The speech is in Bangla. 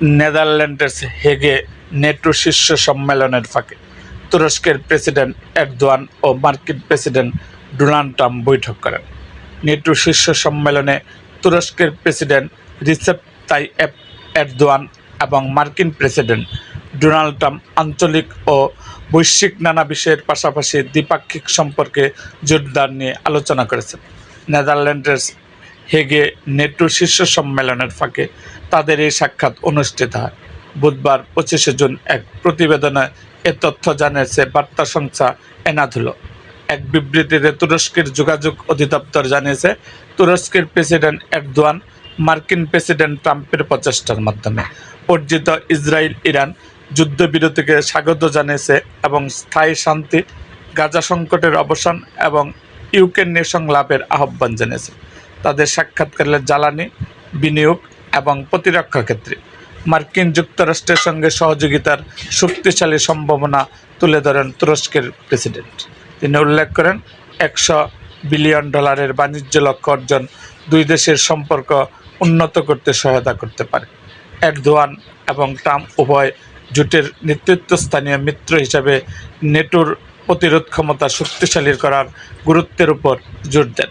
নেদারল্যান্ডের হেগে নেটো শীর্ষ সম্মেলনের ফাঁকে তুরস্কের প্রেসিডেন্ট এরদোয়ান ও মার্কিন প্রেসিডেন্ট ডোনাল্ড ট্রাম্প বৈঠক করেন। নেটো শীর্ষ সম্মেলনে তুরস্কের প্রেসিডেন্ট রিসেপ তাইয়েপ এরদোয়ান এবং মার্কিন প্রেসিডেন্ট ডোনাল্ড ট্রাম্প আঞ্চলিক ও বৈশ্বিক নানা বিষয়ের পাশাপাশি দ্বিপাক্ষিক সম্পর্কে জোরদার নিয়ে আলোচনা করেছেন। নেদারল্যান্ডের হেগে নেটো শীর্ষ সম্মেলনের ফাঁকে তাদের এই সাক্ষাৎ অনুষ্ঠিত হয়। বুধবার পঁচিশে জুন এক প্রতিবেদনে এ তথ্য জানিয়েছে বার্তা সংস্থা এনাধুলো। এক বিবৃতিতে তুরস্কের যোগাযোগ অধিদপ্তর জানিয়েছে, তুরস্কের প্রেসিডেন্ট এরদোয়ান মার্কিন প্রেসিডেন্ট ট্রাম্পের প্রচেষ্টার মাধ্যমে। অর্জিত ইসরায়েল ইরান যুদ্ধবিরতিকে স্বাগত জানিয়েছে এবং স্থায়ী শান্তি, গাজা সংকটের অবসান এবং ইউক্রেন সংলাপের আহ্বান জানিয়েছে। তাদের সাক্ষাৎকারের জ্বালানি, বিনিয়োগ এবং প্রতিরক্ষা ক্ষেত্রে। মার্কিন যুক্তরাষ্ট্রের সঙ্গে সহযোগিতার শক্তিশালী সম্ভাবনা তুলে ধরেন তুরস্কের প্রেসিডেন্ট। তিনি উল্লেখ করেন, একশো বিলিয়ন ডলারের বাণিজ্য লক্ষ্য অর্জন দুই দেশের সম্পর্ক উন্নত করতে সহায়তা করতে পারে। এরদোয়ান এবং ট্রাম্প উভয় জোটের নেতৃত্বস্থানীয় মিত্র হিসাবে নেটোর প্রতিরোধ ক্ষমতা শক্তিশালী করার গুরুত্বের উপর জোর দেন।